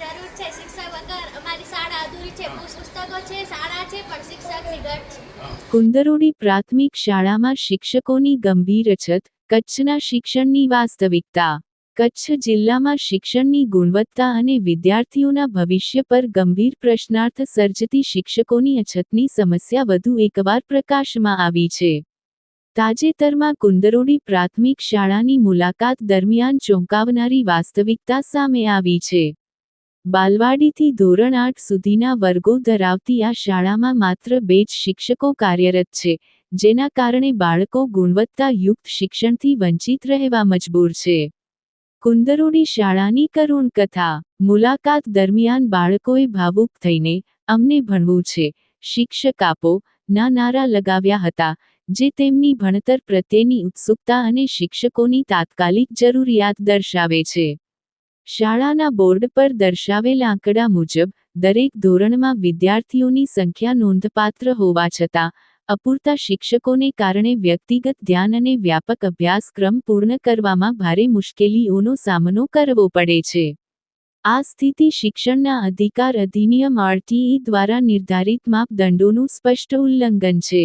જરૂર છે શિક્ષક વગર અમારી શાળા અધૂરી છે પુસ્તકો છે, શાળા છે, પણ શિક્ષકની ઘટ છે. કુંદરોડી પ્રાથમિક શાળામાં શિક્ષકોની ગંભીર અછત, કચ્છના શિક્ષણની વાસ્તવિકતા કચ્છ જિલ્લામાં શિક્ષણની ગુણવત્તા અને વિદ્યાર્થીઓના ભવિષ્ય પર ગંભીર પ્રશ્નાર્થ સર્જતી શિક્ષકોની અછતની સમસ્યા વધુ એકવાર પ્રકાશમાં આવી છે. તાજેતરમાં કુંદરોડી પ્રાથમિક શાળાની મુલાકાત દરમિયાન ચોંકાવનારી વાસ્તવિકતા સામે આવી છે. બાલવાડીથી ધોરણ આઠ સુધીના વર્ગો ધરાવતી આ શાળામાં માત્ર બે જ શિક્ષકો કાર્યરત છે, જેના કારણે બાળકો ગુણવત્તાયુક્ત શિક્ષણથી વંચિત રહેવા મજબૂર છે. કુંદરોડી શાળાની કરુણ કથા. મુલાકાત દરમિયાન બાળકોએ ભાવુક થઈને અમને ભણવું છે. શિક્ષક આપો, ના નારા લગાવ્યા હતા, જે તેમની ભણતર પ્રત્યેની ઉત્સુકતા અને શિક્ષકોની તાત્કાલિક જરૂરિયાત દર્શાવે છે. શાળાના બોર્ડ પર દર્શાવેલ આંકડા મુજબ, દરેક ધોરણમાં વિદ્યાર્થીઓની સંખ્યા નોંધપાત્ર હોવા છતાં અપૂરતા શિક્ષકોને કારણે વ્યક્તિગત ધ્યાન અને વ્યાપક અભ્યાસક્રમ પૂર્ણ કરવામાં ભારે મુશ્કેલીઓનો સામનો કરવો પડે છે. આ સ્થિતિ શિક્ષણના અધિકાર અધિનિયમ આરટીઈ દ્વારા નિર્ધારિત માપદંડોનું સ્પષ્ટ ઉલ્લંઘન છે.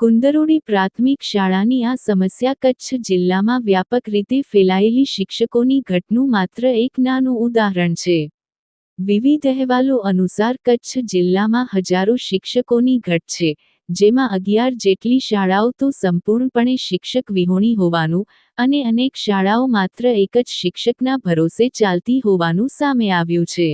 કુંદરોડી પ્રાથમિક શાળાની આ સમસ્યા કચ્છ જિલ્લામાં વ્યાપક રીતે ફેલાયેલી શિક્ષકોની ઘટનું માત્ર એક નાનું ઉદાહરણ છે. વિવિધ અહેવાલો અનુસાર કચ્છ જિલ્લામાં હજારો શિક્ષકોની ઘટ છે. જેમાં અગિયાર જેટલી શાળાઓ તો સંપૂર્ણપણે શિક્ષક વિહોણી હોવાનું અને અનેક શાળાઓ માત્ર એક જ શિક્ષકના ભરોસે ચાલતી હોવાનું સામે આવ્યું છે.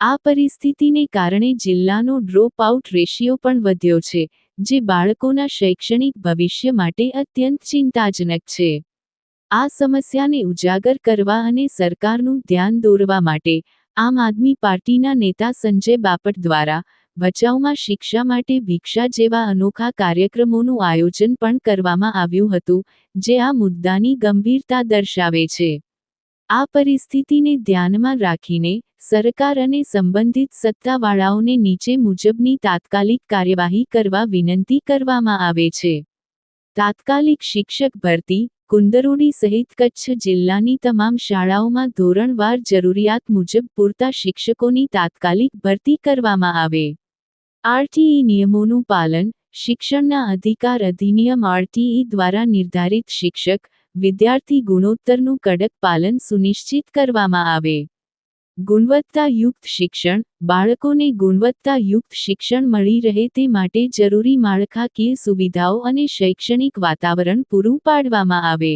આ પરિસ્થિતિને કારણે જિલ્લાનો ડ્રોપ આઉટ રેશિયો પણ વધ્યો છે, જે બાળકોના શૈક્ષણિક ભવિષ્ય માટે અત્યંત ચિંતાજનક છે. આ સમસ્યાને ઉજાગર કરવા અને સરકારનું ધ્યાન દોરવા માટે આમ આદમી પાર્ટીના નેતા સંજય બાપટ દ્વારા ભચાઉમાં શિક્ષા માટે ભિક્ષા જેવા અનોખા કાર્યક્રમોનું આયોજન પણ કરવામાં આવ્યું હતું, જે આ મુદ્દાની ગંભીરતા દર્શાવે છે. આ પરિસ્થિતિને ધ્યાનમાં રાખીને સરકાર અને સંબંધિત સત્તાવાળાઓને નીચે મુજબની તાત્કાલિક કાર્યવાહી કરવા વિનંતી કરવામાં આવે છે. તાત્કાલિક શિક્ષક ભરતી, કુંદરોડી સહિત કચ્છ જિલ્લાની તમામ શાળાઓમાં ધોરણવાર જરૂરિયાત મુજબ પૂરતા શિક્ષકોની તાત્કાલિક ભરતી કરવામાં આવે. આરટીઈ નિયમોનું પાલન શિક્ષણના અધિકાર અધિનિયમ આરટીઈ દ્વારા નિર્ધારિત શિક્ષક, વિદ્યાર્થી ગુણોત્તરનું કડક પાલન સુનિશ્ચિત કરવામાં આવે. ગુણવત્તાયુક્ત શિક્ષણ, બાળકોને ગુણવત્તાયુક્ત શિક્ષણ મળી રહે તે માટે જરૂરી માળખાકીય સુવિધાઓ અને શૈક્ષણિક વાતાવરણ પૂરું પાડવામાં આવે.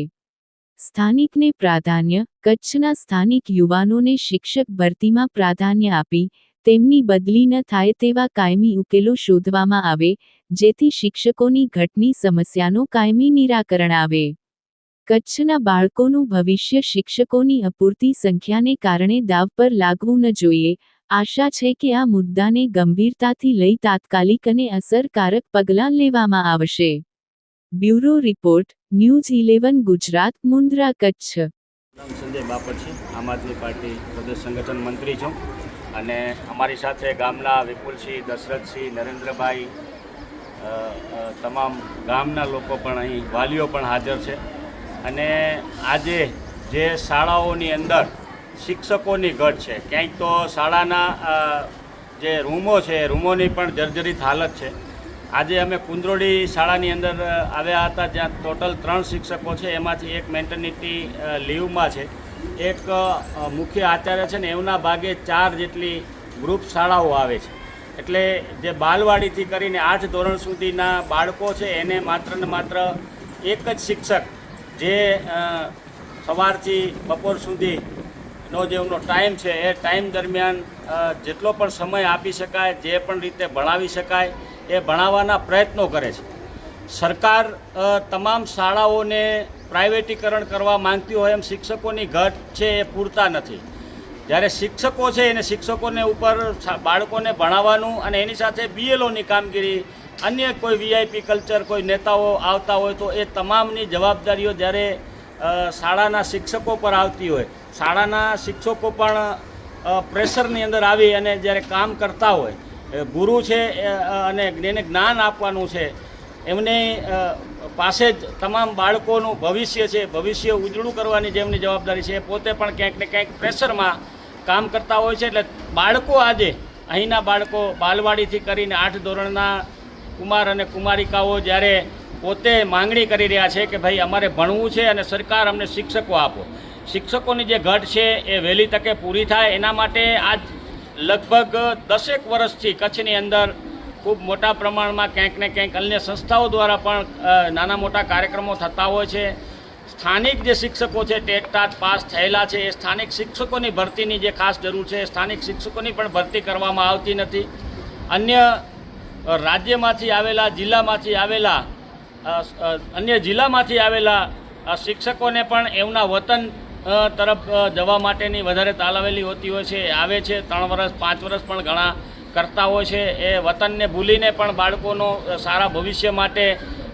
સ્થાનિકને પ્રાધાન્ય, કચ્છના સ્થાનિક યુવાનોને શિક્ષક ભરતીમાં પ્રાધાન્ય આપી તેમની બદલી ન થાય તેવા કાયમી ઉકેલો શોધવામાં આવે, જેથી શિક્ષકોની ઘટની સમસ્યાનું કાયમી નિરાકરણ આવે. કચ્છના બાળકોનું ભવિષ્ય શિક્ષકોની અપૂરતી સંખ્યાને કારણે દાવ પર લાગવું ન જોઈએ, આશા છે કે આ મુદ્દાને ગંભીરતાથી લઈ તાત્કાલિક અને અસરકારક પગલાં લેવામાં આવશે. Bureau report, news eleven Gujarat, Mundra, Kutch. Sanjay Bapat છે. આમ આદમી પાર્ટી પ્રદેશ સંગઠન મંત્રી છું. અને અમારી સાથે ગામના વિપુલસિંહ, દશરથસિંહ, નરેન્દ્રભાઈ તમામ ગામના લોકો પણ અહીં, વાલીઓ પણ હાજર છે. અને આજે જે શાળાઓની અંદર શિક્ષકોની ઘટ છે ક્યાંક તો શાળાના જે રૂમો છે રૂમોની પણ જર્જરિત હાલત છે. આજે અમે કુંદરોડી શાળાની અંદર આવ્યા હતા, જ્યાં ટોટલ ત્રણ શિક્ષકો છે, એમાંથી એક મેન્ટર્નિટી લીવમાં છે. એક મુખ્ય આચાર્ય છે ને એમના ભાગે ચાર જેટલી ગ્રુપ શાળાઓ આવે છે. એટલે જે બાલવાડીથી કરીને આઠ ધોરણ સુધીના બાળકો છે, એને માત્ર ને માત્ર એક જ શિક્ષક જે સવારથી બપોર સુધીનો જે એમનો ટાઈમ છે, એ ટાઈમ દરમિયાન જેટલો પણ સમય આપી શકાય, જે પણ રીતે ભણાવી શકાય, એ ભણાવવાના પ્રયત્નો કરે છે. સરકાર તમામ શાળાઓને પ્રાઇવેટીકરણ કરવા માંગતી હોય એમ શિક્ષકોની ઘટ છે એ પૂરતા નથી. જ્યારે શિક્ષકો છે એને શિક્ષકોને ઉપર બાળકોને ભણાવવાનું અને એની સાથે બીએલઓની કામગીરી, અન્ય કોઈ વીઆઈપી કલ્ચર, કોઈ નેતાઓ આવતા હોય તો એ તમામની જવાબદારીઓ જ્યારે શાળાના શિક્ષકો પર આવતી હોય. શાળાના શિક્ષકો પણ પ્રેશરની અંદર આવી અને જ્યારે કામ કરતા હોય ગુરુ છે અને જેને જ્ઞાન આપવાનું છે એમની પાસે જ તમામ બાળકોનું ભવિષ્ય છે, ભવિષ્ય ઉજળું કરવાની જે એમની જવાબદારી છે પોતે પણ ક્યાંક ને ક્યાંક પ્રેશરમાં કામ કરતા હોય છે. એટલે બાળકો આજે, અહીંના બાળકો બાલવાડીથી કરીને આઠ ધોરણના કુમાર અને કુમારિકાઓ જ્યારે પોતે માંગણી કરી રહ્યા છે કે ભાઈ અમારે ભણવું છે અને સરકાર અમને શિક્ષકો આપો. શિક્ષકોની જે ઘટ છે એ વહેલી તકે પૂરી થાય. એના માટે આજ લગભગ દસેક વર્ષથી કચ્છની અંદર ખૂબ મોટા પ્રમાણમાં ક્યાંક ને ક્યાંક અન્ય સંસ્થાઓ દ્વારા પણ નાના મોટા કાર્યક્રમો થતા હોય છે. સ્થાનિક જે શિક્ષકો છે, ટેટ ટાટ પાસ થયેલા છે, એ સ્થાનિક શિક્ષકોની ભરતીની જે ખાસ જરૂર છે સ્થાનિક શિક્ષકોની પણ ભરતી કરવામાં આવતી નથી. અન્ય રાજ્યમાંથી આવેલા, જિલ્લામાંથી આવેલા અન્ય જિલ્લામાંથી આવેલા શિક્ષકોને પણ એમના વતન તરફ જવા માટેની વધારે તાલાવેલી હોતી હોય છે. આવે છે, ત્રણ વર્ષ પાંચ વર્ષ પણ ઘણા કરતા હોય છે, એ વતનને ભૂલીને પણ બાળકોનો સારા ભવિષ્ય માટે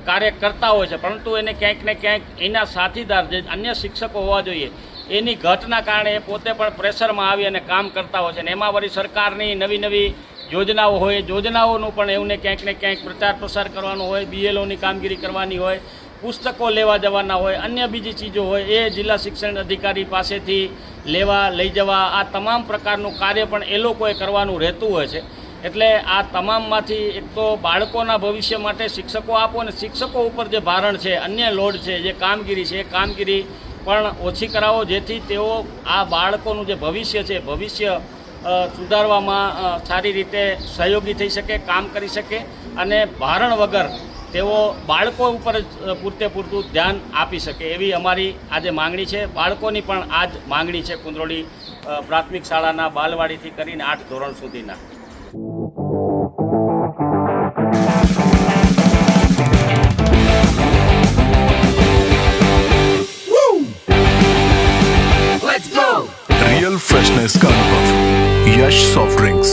કાર્ય કરતા હોય છે. પરંતુ એને ક્યાંક ને ક્યાંક એના સાથીદાર જે અન્ય શિક્ષકો હોવા જોઈએ, એની ઘટના કારણે એ પોતે પણ પ્રેશરમાં આવી અને કામ કરતા હોય છે. અને એમાં વળી સરકારની નવી નવી યોજનાઓ હોય યોજનાઓનું પણ એમને ક્યાંક ને ક્યાંક પ્રચાર પ્રસાર કરવાનો હોય બીએલઓની કામગીરી કરવાની હોય પુસ્તકો લેવા જવાના હોય, અન્ય બીજી ચીજો હોય, એ જિલ્લા શિક્ષણ અધિકારી પાસેથી લેવા, લઈ જવા, આ તમામ પ્રકારનું કાર્ય પણ એ લોકોએ કરવાનું રહેતું હોય છે. એટલે આ તમામમાંથી એક તો બાળકોના ભવિષ્ય માટે શિક્ષકો આપો અને શિક્ષકો ઉપર જે ભારણ છે, અન્ય લોડ છે, જે કામગીરી છે, એ કામગીરી પણ ઓછી કરાવો, જેથી તેઓ આ બાળકોનું જે ભવિષ્ય છે, ભવિષ્ય સુધારવામાં સારી રીતે સહયોગી થઈ શકે, કામ કરી શકે અને ભારણ વગર તેઓ બાળકો ઉપર જ પૂરતે પૂરતું ધ્યાન આપી શકે એવી અમારી આજે માંગણી છે. બાળકોની પણ આ જ માંગણી છે કુંદરોળી પ્રાથમિક શાળાના બાલવાડીથી કરીને આઠ ધોરણ સુધીના. રિયલ ફ્રેશનેસ કા યશ સોફ્ટ ડ્રિંક્સ